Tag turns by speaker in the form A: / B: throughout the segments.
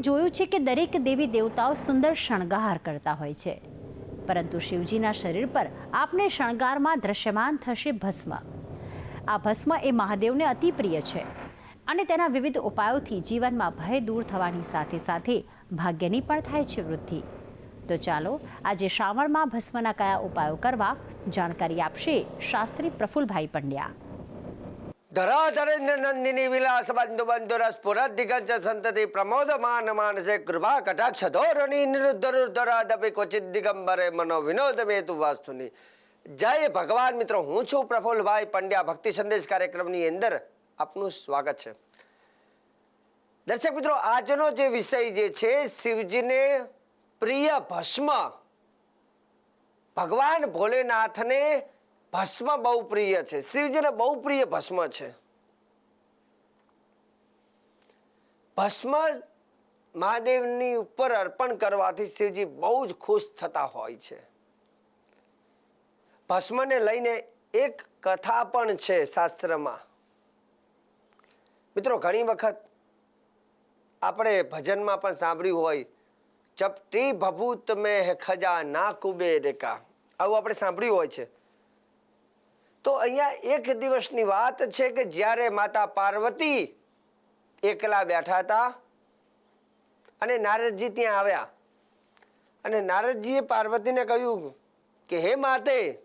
A: જોયું છે કે દરેક દેવી દેવતાઓ સુંદર શણગાર કરતા હોય છે. પરંતુ શિવજીના શરીર પર આપને શણગારમાં દ્રશ્યમાન થશે ભસ્મ. આ ભસ્મ એ મહાદેવને અતિ પ્રિય છે અને તેના વિવિધ ઉપાયોથી જીવનમાં ભય દૂર થવાની સાથે સાથે ભાગ્યની પણ થાય છે વૃદ્ધિ. તો ચાલો આજે શ્રાવણમાં ભસ્મના કયા ઉપાયો કરવા જાણકારી આપશે શાસ્ત્રી પ્રફુલભાઈ પંડ્યા.
B: બંધુ રસ પુરત દિગંજ સંતતિ પ્રમોદમાન માનસે કૃપા કટાક્ષ ધોરણી નિરુદ્ધરુદ્ધરાદપી ક્વચિત દિગંબરે મનો વિનોદ મેતુ વાસ્તુની જય ભગવાન મિત્રો હું છું પ્રફુલભાઈ પંડ્યા ભક્તિ સંદેશ કાર્યક્રમની અંદર આપનું સ્વાગત છે દર્શક મિત્રો આજનો જે વિષય જે છે શિવજીને પ્રિય ભસ્મ ભગવાન ભોલેનાથને ભસ્મ બહુ પ્રિય છે. શિવજીને બહુ પ્રિય ભસ્મ છે. ભસ્મ મહાદેવની ઉપર અર્પણ કરવાથી શિવજી બહુ જ ખુશ થતા હોય છે. ભસ્મને લઈને એક કથા પણ છે શાસ્ત્રમાં. મિત્રો, ઘણી વખત આપણે ભજનમાં પણ સાંભળ્યું હોય, ચપટી ભભૂત મેં ખજા ના કુબે રેકા આવું આપણે સાંભળ્યું હોય છે. તો અહીંયા એક દિવસની વાત છે કે જ્યારે માતા પાર્વતી એકલા બેઠા હતા અને નારદજી ત્યાં આવ્યા. અને નારદજીએ પાર્વતીને કહ્યું કે, હે માતે,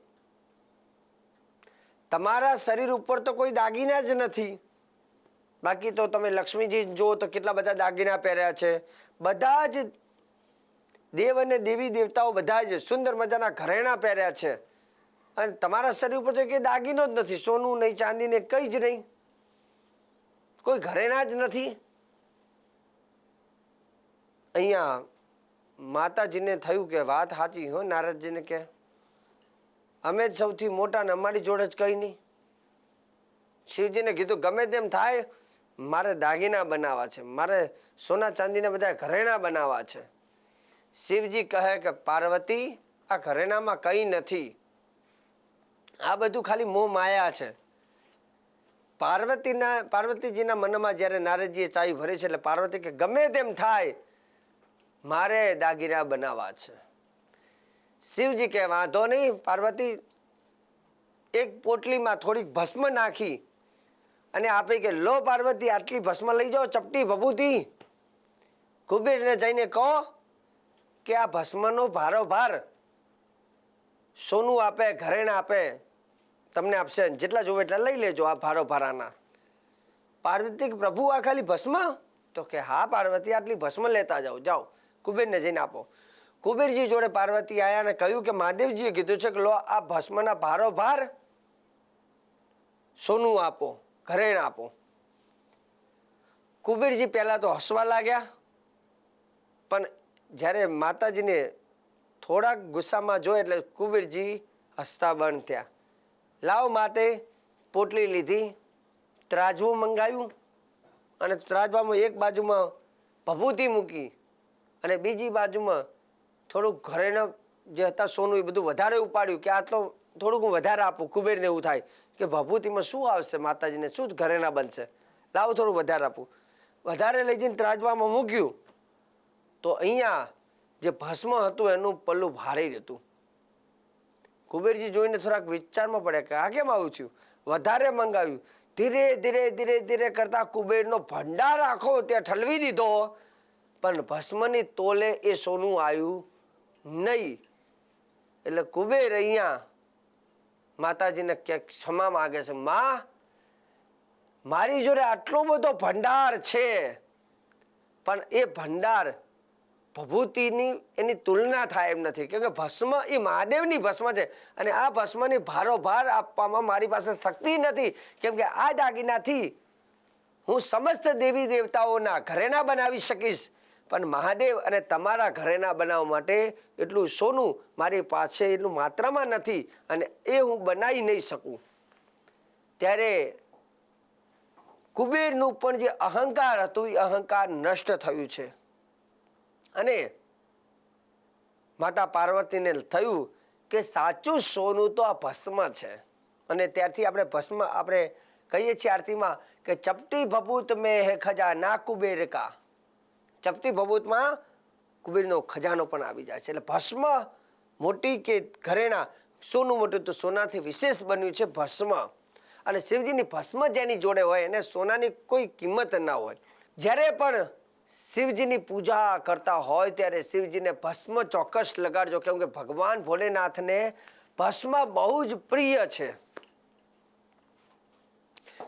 B: તમારા શરીર ઉપર તો કોઈ દાગીના જ નથી. બાકી તો તમે લક્ષ્મીજી જુઓ તો કેટલા બધા દાગીના પહેર્યા છે. બધા જ દેવ અને દેવી દેવતાઓ બધા જ સુંદર મજાના ઘરેણા પહેર્યા છે. અને તમારા શરીર ઉપર તો કે દાગીનો જ નથી, સોનું નહીં, ચાંદી ને કંઈ જ નહીં. કોઈ ઘરેણા જ નથી. અહીંયા માતાજીને થયું કે વાત સાચી, હો નારદજીને કે, અમે જ સૌથી મોટા ને અમારી જોડે જ કંઈ નહીં. શિવજીને કીધું, ગમે તેમ થાય, મારે દાગીના બનાવવા છે, મારે સોના ચાંદીના બધા ઘરેણા બનાવવા છે. શિવજી કહે કે, પાર્વતી, આ ઘરેણામાં કંઈ નથી. આ બધું ખાલી મોહ માયા છે. પાર્વતીના, પાર્વતીજીના મનમાં જ્યારે નારદજીએ ચાવી ભરી છે એટલે પાર્વતી કે ગમે તેમ થાય, મારે દાગીના બનાવવા છે. શિવજી કે વાંધો નહીં, પાર્વતી એક પોટલીમાં થોડીક ભસ્મ નાખી અને આપે કે લો પાર્વતી, આટલી ભસ્મ લઈ જાઓ, ચપટી ભભૂતી. કુબેરને જઈને કહો કે આ ભસ્મનો ભારો ભાર સોનું આપે, ઘરેણા આપે તમને આપશે જેટલા જોવે એટલા લઈ લેજો આ ભારો ભારાના. પાર્વતી પ્રભુ, આ ખાલી ભસ્મ? તો કે હા, પાર્વતી, આટલી ભસ્મ લેતા જાઓ. જાઓ, કુબેરને જઈને આપો. કુબેરજી જોડે પાર્વતી આયા અને કહ્યું કે મહાદેવજીએ કીધું છે કે લો, આ ભસ્મના ભારો ભાર સોનું આપો, ઘરેણ આપો. કુબેરજી પહેલાં તો હસવા લાગ્યા, પણ જ્યારે માતાજીને થોડાક ગુસ્સામાં જોયે એટલે કુબેરજી હસતા બંધ થયા. લાવ માતે પોટલી લીધી, ત્રાજવું મંગાવ્યું અને ત્રાજવામાં એક બાજુમાં ભભૂતિ મૂકી અને બીજી બાજુમાં થોડુંક ઘરેણા જે હતા સોનું એ બધું વધારે ઉપાડ્યું કે આ તો થોડુંક હું વધારે આપું, કુબેરને એવું થાય કે ભભૂતિમાં શું આવશે માતાજીને, શું ઘરેના બનશે. લાવ થોડું વધારે આપું. વધારે લઈ જઈને ત્રાજવામાં મૂક્યું તો અહીંયા જે ભસ્મ હતું એનું પલ્લું ભારે હતું. કુબેરજી જોઈને થોડાક વિચારમાં પડ્યા કે આ કેમ આવું થયું? વધારે મંગાવ્યું. ધીરે ધીરે ધીરે ધીરે કરતા કુબેરનો ભંડાર આખો ત્યાં ઠલવી દીધો. પણ ભસ્મની તોલે એ સોનું આવ્યું નહીં. એટલે કુબેર અહીંયા માતાજીને ક્યાંક ક્ષમા માગે છે. માં, મારી જોડે આટલો બધો ભંડાર છે. પણ એ ભંડાર ભભૂતિની એની તુલના થાય એમ નથી. કેમ કે ભસ્મ એ મહાદેવની ભસ્મ છે અને આ ભસ્મની ભારોભાર આપવામાં મારી પાસે શક્તિ નથી. કેમ કે આ દાગીનાથી હું સમસ્ત દેવી દેવતાઓના ઘરેના બનાવી શકીશ. પણ મહાદેવ અને તમારા ઘરેના બનાવવા માટે એટલું સોનું મારી પાસે એટલું માત્રામાં નથી અને એ હું બનાવી નહીં શકું. ત્યારે કુબેરનું પણ જે અહંકાર હતું એ અહંકાર નષ્ટ થયું છે. અને માતા પાર્વતીને થયું કે સાચું સોનું તો આ ભસ્મ છે. અને ત્યારથી આપણે ભસ્મ, આપણે કહીએ છીએ આરતીમાં કે ચપટી ભભૂત મેં હે ખજા ના કુબેર કા. ચપટી ભભૂતમાં કુબેરનો ખજાનો પણ આવી જાય છે. એટલે ભસ્મ મોટી કે ઘરેણા, સોનું મોટું તો સોનાથી વિશેષ બન્યું છે ભસ્મ. અને શિવજીની ભસ્મ જેની જોડે હોય એને સોનાની કોઈ કિંમત ના હોય. જ્યારે પણ શિવજીની પૂજા કરતા હોય ત્યારે શિવજીને ભસ્મ ચોક્કસ લગાડજો, કેમ કે ભગવાન ભોલેનાથને ભસ્મ બહુ જ પ્રિય છે.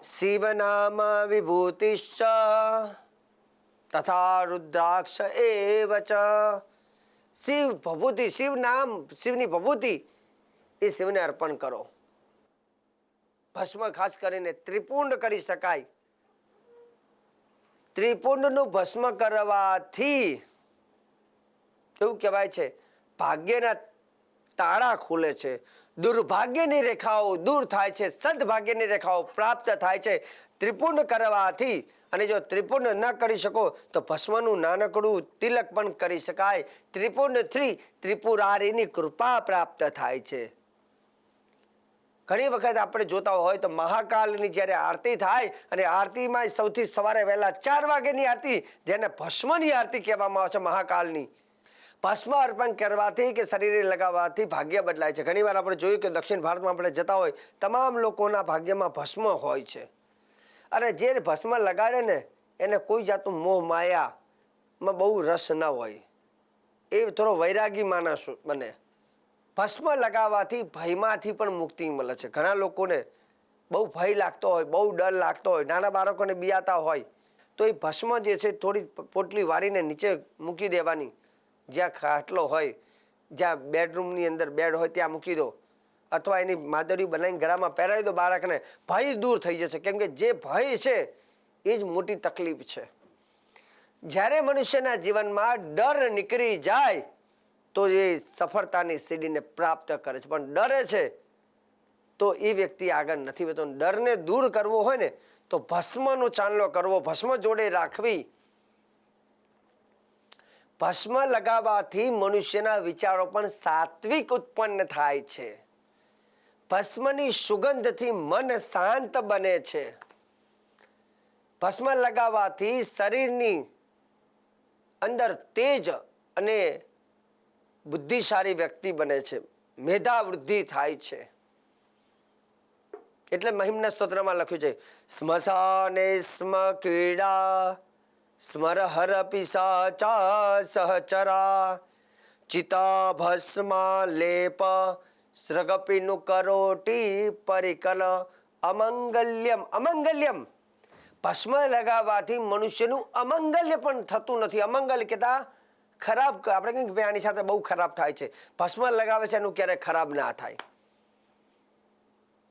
B: શિવનામ વિભૂતિશ્ચ તથા રુદ્રાક્ષ એવ શિવ ભભૂતિ શિવ નામ શિવની ભભૂતિ એ શિવને અર્પણ કરો. ભસ્મ ખાસ કરીને ત્રિપુંડ કરી શકાય. ત્રિપુંડનું ભસ્મ કરવાથી એવું કહેવાય છે, ભાગ્યના તાળા ખુલે છે. દુર્ભાગ્યની રેખાઓ દૂર થાય છે, સદભાગ્યની રેખાઓ પ્રાપ્ત થાય છે. ત્રિપુંડ કરવાથી, અને જો ત્રિપુંડ ન કરી શકો, તો ભસ્મનું નાનકડું તિલક પણ કરી શકાય. ત્રિપુંડ થ્રી ત્રિપુરારીની કૃપા પ્રાપ્ત થાય છે. ઘણી વખત આપણે જોતા હોય તો મહાકાલની જ્યારે આરતી થાય અને આરતીમાં સૌથી સવારે વહેલા ચાર વાગ્યાની આરતી, જેને ભસ્મની આરતી કહેવામાં આવે છે મહાકાલની. ભસ્મ અર્પણ કરવાથી કે શરીરે લગાવવાથી ભાગ્ય બદલાય છે. ઘણીવાર આપણે જોયું કે દક્ષિણ ભારતમાં આપણે જતા હોય, તમામ લોકોના ભાગ્યમાં ભસ્મ હોય છે. અને જે ભસ્મ લગાડે ને, એને કોઈ જાતનું મોહ માયામાં બહુ રસ ન હોય. એ થોડો વૈરાગી માણસ બને. ભસ્મ લગાવવાથી ભયમાંથી પણ મુક્તિ મળે છે. ઘણા લોકોને બહુ ભય લાગતો હોય, બહુ ડર લાગતો હોય, નાના બાળકોને બિયાતા હોય, તો એ ભસ્મ જે છે થોડી પોટલી વાળીને નીચે મૂકી દેવાની. જ્યાં ખાટલો હોય, જ્યાં બેડરૂમની અંદર બેડ હોય ત્યાં મૂકી દો. અથવા એની માદરી બનાવીને ગળામાં પહેરાવી દો બાળકને. ભય દૂર થઈ જશે. કેમ કે જે ભય છે, એ જ મોટી તકલીફ છે. જ્યારે મનુષ્યના જીવનમાં ડર નીકળી જાય તો એ સફળતાની સીડીને પ્રાપ્ત કરે છે. પણ ડરે છે તો એ વ્યક્તિ આગળ નથી વધતો. ડરને દૂર કરવો હોય ને, તો ભસ્મનો ચાંદલો કરવો, ભસ્મ જોડે રાખવી. ભસ્મ લગાવવાથી મનુષ્યના વિચારો પણ સાત્વિક ઉત્પન્ન થાય છે. ભસ્મની સુગંધથી મન શાંત બને છે. ભસ્મ લગાવવાથી શરીરની અંદર તેજ અને બુદ્ધિશાળી વ્યક્તિ બને છે. મેધા વૃદ્ધિ થાય છે. એટલે મહિમના સ્તોત્રમાં લખ્યું છે, સ્મશાને સ્મ કીડા સ્મર હર પિશાચા સહચરા ચિતા ભસ્મા લેપ સૃગપીનું કરોટી પરિકલ, અમંગલ્યમ. અમંગલ્યમ! ભસ્મ લગાવવાથી મનુષ્યનું અમંગલ્ય પણ થતું નથી. અમંગલ કહેતા ખરાબ આપણે કહીએ કે આની સાથે બહુ ખરાબ થાય છે. ભસ્મ લગાવે છે એનું ક્યારેય ખરાબ ના થાય.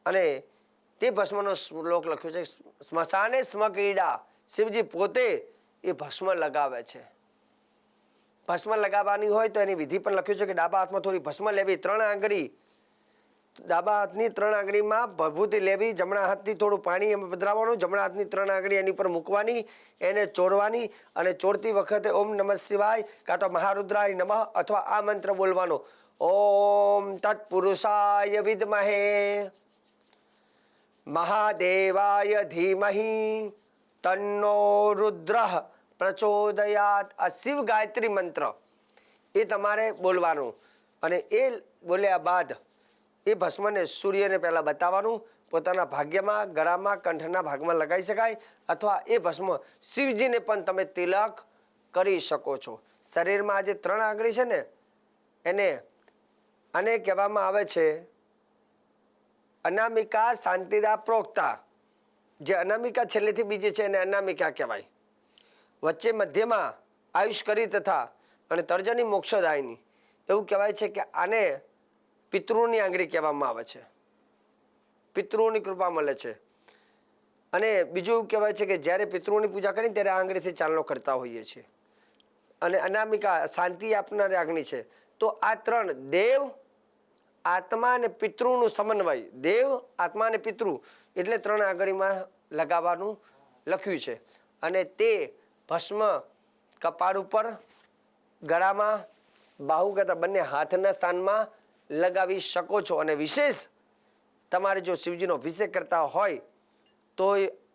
B: અને તે ભસ્મનો શ્લોક લખ્યો છે સ્મશાને સ્મકીડા શિવજી પોતે એ ભસ્મ લગાવે છે. ભસ્મ લગાવવાની હોય તો એની વિધિ પણ લખ્યું છે કે ડાબા હાથમાં થોડી ભસ્મ લેવી, ત્રણ આંગળી ડાબા હાથની ત્રણ આંગળીમાં ભભૂતિ લેવી, જમણા હાથથી થોડું પાણી એમાં પધરાવવાનું, જમણા હાથની ત્રણ આંગળી એની પર મૂકવાની, એને ચોરવાની અને ચોરતી વખતે ઓમ નમઃ શિવાય કાં તો મહારુદ્રાય નમઃ અથવા આ મંત્ર બોલવાનો. ઓમ તત્પુરુષાય વિદ્મહે. મહાદેવાય ધીમહિ. તન્નો રુદ્ર પ્રચોદયાત. આ શિવ ગાયત્રી મંત્ર. એ તમારે બોલવાનું. અને એ બોલ્યા બાદ એ ભસ્મને સૂર્યને પહેલાં બતાવવાનું, પોતાના ભાગ્યમાં, ગળામાં, કંઠના ભાગમાં લગાવી શકાય અથવા એ ભસ્મ શિવજીને પણ તમે તિલક કરી શકો છો. શરીરમાં આજે ત્રણ આંગળી છે ને, એને આને કહેવામાં આવે છે અનામિકા શાંતિદા પ્રોક્તા. જે અનામિકા છેલ્લેથી બીજી છે એને અનામિકા કહેવાય. વચ્ચે મધ્યમાં આયુષ કરી તથા અને તર્જની મોક્ષદાયની. એવું કહેવાય છે કે આને પિતૃની આંગળી કહેવામાં આવે છે. પિતૃની કૃપા મળે છે. અને બીજું એવું કહેવાય છે કે જ્યારે પિતૃની પૂજા કરીને ત્યારે આંગળીથી ચાલનો કરતા હોઈએ છીએ. અને અનામિકા, શાંતિ આપનારી આંગળી છે. તો આ ત્રણ દેવ, આત્મા અને પિતૃનું સમન્વય. દેવ, આત્મા અને પિતૃ એટલે ત્રણ આંગળીમાં લગાવવાનું લખ્યું છે. અને તે ભસ્મ, કપાળ ઉપર, ગળામાં બાહુ કરતા બંને હાથના સ્થાનમાં લગાવી શકો છો. અને વિશેષ તમારે જો શિવજીનો અભિષેક કરતા હોય તો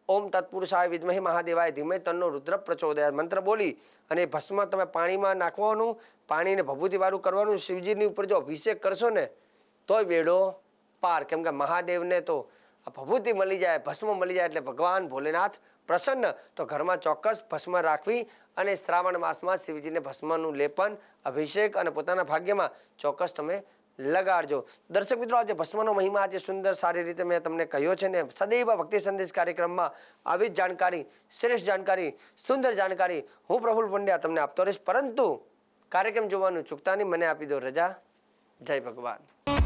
B: ઓમ તત્પુરુષાય વિદ્મહે મહાદેવાય ધીમે તનનો રુદ્ર પ્રચોદયા મંત્ર બોલી અને ભસ્મ તમે પાણીમાં નાખવાનું, પાણીને ભભૂતિવાળું કરવાનું, શિવજીની ઉપર જો અભિષેક કરશો ને, તોય બેડો પાર. કેમ કે મહાદેવને તો આ ભભૂતિ મળી જાય, ભસ્મ મળી જાય એટલે ભગવાન ભોલેનાથ પ્રસન્ન. તો ઘરમાં ચોક્કસ ભસ્મ રાખવી અને શ્રાવણ માસમાં શિવજીને ભસ્મનું લેપન, અભિષેક અને પોતાના ભાગ્યમાં ચોક્કસ તમે લગાડજો. દર્શક મિત્રો, આજે ભસ્મનો મહિમા, આજે સુંદર, સારી રીતે મેં તમને કહ્યો છે ને, સદૈવ ભક્તિ સંદેશ કાર્યક્રમમાં આવી જ જાણકારી, શ્રેષ્ઠ જાણકારી, સુંદર જાણકારી હું પ્રફુલ પંડ્યા તમને આપતો રહીશ. પરંતુ કાર્યક્રમ જોવાનું ચૂકતા નહીં, મને આપી દો રજા. જય ભગવાન.